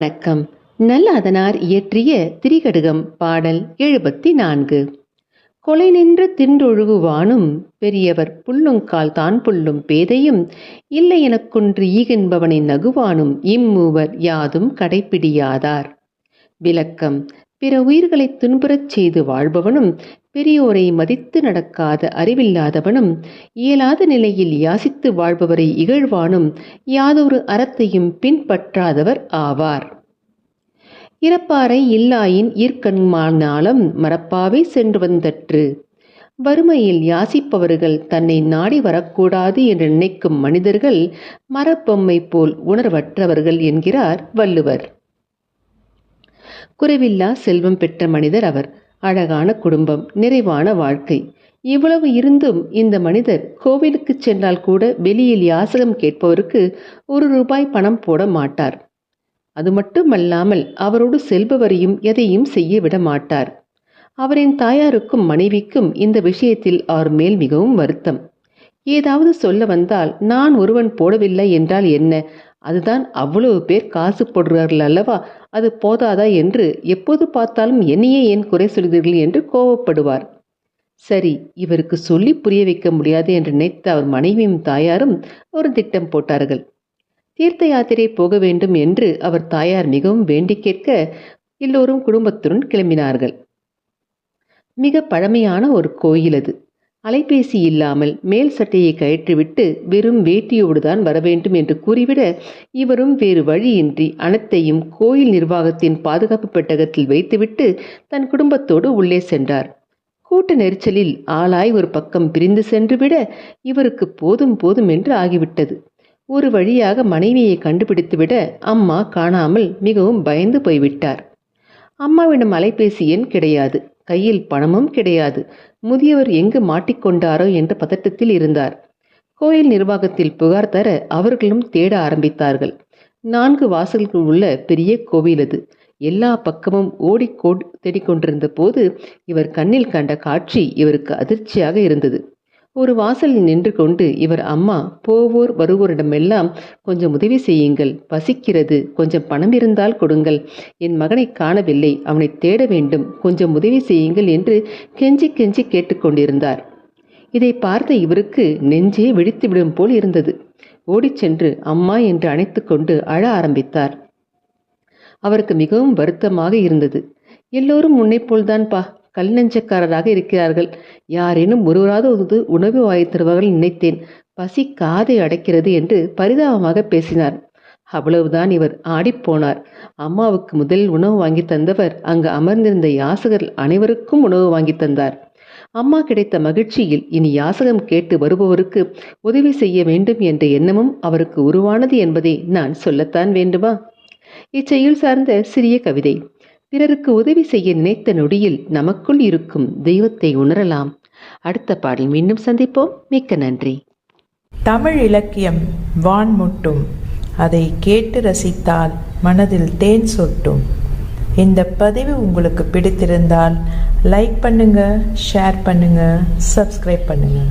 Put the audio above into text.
வணக்கம். நல்லாதனார் இயற்றிய திரிகடுகம் பாடல் எழுபத்தி நான்கு கொலை நின்ற தின்றொழுகுவானும் பெரியவர் புல்லுங்கால் தான் புல்லும் பேதையும் இல்லை எனக்கொன்று ஈகென்பவனை நகுவானும் இம்மூவர் யாதும் கடைப்பிடியாதார். விளக்கம். பிற உயிர்களை துன்புறச் செய்து வாழ்பவனும் பெரியோரை மதித்து நடக்காத அறிவில்லாதவனும் இயலாத நிலையில் யாசித்து வாழ்பவரை இகழ்வானும் யாதொரு அறத்தையும் பின்பற்றாதவர் ஆவார். இறப்பாரை இல்லாயின் ஈர்க்கண்மானாலும் மறப்பாவே சென்று வந்தற்று. வறுமையில் யாசிப்பவர்கள் தன்னை நாடி வரக்கூடாது என்று நினைக்கும் மனிதர்கள் மரப்பொம்மை போல் உணர்வற்றவர்கள் என்கிறார் வள்ளுவர். குறைவில்லா செல்வம் பெற்ற மனிதர் அவர். அழகான குடும்பம் நிறைவான வாழ்க்கை. இவ்வளவு இருந்தும் இந்த மனிதர் கோவிலுக்கு சென்றால் கூட வெளியில் யாசகம் கேட்பவருக்கு ஒரு ரூபாய் பணம் போட மாட்டார். அது மட்டுமல்லாமல் அவரோடு செல்பவரையும் எதையும் செய்ய விட மாட்டார். அவரின் தாயாருக்கும் மனைவிக்கும் இந்த விஷயத்தில் அவர் மேல் மிகவும் வருத்தம். ஏதாவது சொல்ல வந்தால் நான் ஒருவன் போடவில்லை என்றால் என்ன? அதுதான் அவ்வளவு பேர் காசு போடுறார்கள் அல்லவா? அது போதாதா என்று எப்போது பார்த்தாலும் என்னையே ஏன் குறை சொல்கிறீர்கள்? என்று கோவப்படுவார் சரி இவருக்கு சொல்லி புரிய வைக்க முடியாது என்று நினைத்த அவர் மனைவியும் தாயாரும் ஒரு திட்டம் போட்டார்கள். தீர்த்த யாத்திரை போக வேண்டும் என்று அவர் தாயார் மிகவும் வேண்டி கேட்க எல்லோரும் குடும்பத்துடன் கிளம்பினார்கள். மிக பழமையான ஒரு கோயில் அது. அலைபேசி இல்லாமல் மேல் சட்டையை கயற்றிவிட்டு வெறும் வேட்டியோடு தான் வரவேண்டும் என்று கூறிவிட இவரும் வேறு வழியின்றி அனைத்தையும் கோயில் நிர்வாகத்தின் பாதுகாப்பு பெட்டகத்தில் வைத்துவிட்டு தன் குடும்பத்தோடு உள்ளே சென்றார். கூட்ட நெரிச்சலில் ஆளாய் ஒரு பக்கம் பிரிந்து சென்றுவிட இவருக்கு போதும் போதும் என்று ஆகிவிட்டது. ஒரு வழியாக மனைவியை கண்டுபிடித்துவிட அம்மா காணாமல் மிகவும் பயந்து போய்விட்டார். அம்மாவிடம் அலைபேசி எண் கிடையாது. கையில் பணமும் கிடையாது. முதியவர் எங்கு மாட்டிக்கொண்டாரோ என்ற பதட்டத்தில் இருந்தார். கோயில் நிர்வாகத்தில் புகார் தர அவர்களும் தேட ஆரம்பித்தார்கள். நான்கு வாசல்கள் உள்ள பெரிய கோவில் அது. எல்லா பக்கமும் ஓடிக்கோடு தேடிக்கொண்டிருந்த போது இவர் கண்ணில் கண்ட காட்சி இவருக்கு அதிர்ச்சியாக இருந்தது. ஒரு வாசலில் நின்று கொண்டு இவர் அம்மா போவோர் வருவோரிடமெல்லாம் கொஞ்சம் உதவி செய்யுங்கள். பசிக்கிறது. கொஞ்சம் பணம் இருந்தால் கொடுங்கள். என் மகனை காணவில்லை. அவனை தேட வேண்டும். கொஞ்சம் உதவி செய்யுங்கள் என்று கெஞ்சி கெஞ்சி கேட்டுக்கொண்டிருந்தார். இதை பார்த்த இவருக்கு நெஞ்சே வெடித்துவிடும் போல் இருந்தது. ஓடிச் சென்று அம்மா என்று அணைத்து கொண்டு அழ ஆரம்பித்தார். அவருக்கு மிகவும் வருத்தமாக இருந்தது. எல்லோரும் உன்னைப் போல்தான்பா? கல் நெஞ்சக்காரராக இருக்கிறார்கள். யாரேனும் ஒருவராவது உணவு வாய் தருவார்கள் நினைத்தேன். பசி காதை அடைக்கிறது என்று பரிதாபமாக பேசினார். அவ்வளவுதான் இவர் ஆடிப்போனார் அம்மாவுக்கு முதலில் உணவு வாங்கி தந்தவர் அங்கு அமர்ந்திருந்த யாசகர் அனைவருக்கும் உணவு வாங்கி தந்தார். அம்மா கிடைத்த மகிழ்ச்சியில் இனி யாசகம் கேட்டு வருபவருக்கு உதவி செய்ய வேண்டும் என்ற எண்ணமும் அவருக்கு உருவானது என்பதை நான் சொல்லத்தான் வேண்டுமா? இச்செயல் சார்ந்த சிறிய கவிதை. பிறருக்கு உதவி செய்ய நினைத்த நொடியில் நமக்குள் இருக்கும் தெய்வத்தை உணரலாம். அடுத்த பாடல் மீண்டும் சந்திப்போம். மிக்க நன்றி. தமிழ் இலக்கியம் வான் முட்டும் அதை கேட்டு ரசித்தால் மனதில் தேன் சொட்டும். இந்த பதிவு உங்களுக்கு பிடித்திருந்தால் லைக் பண்ணுங்க ஷேர் பண்ணுங்க சப்ஸ்கிரைப் பண்ணுங்கள்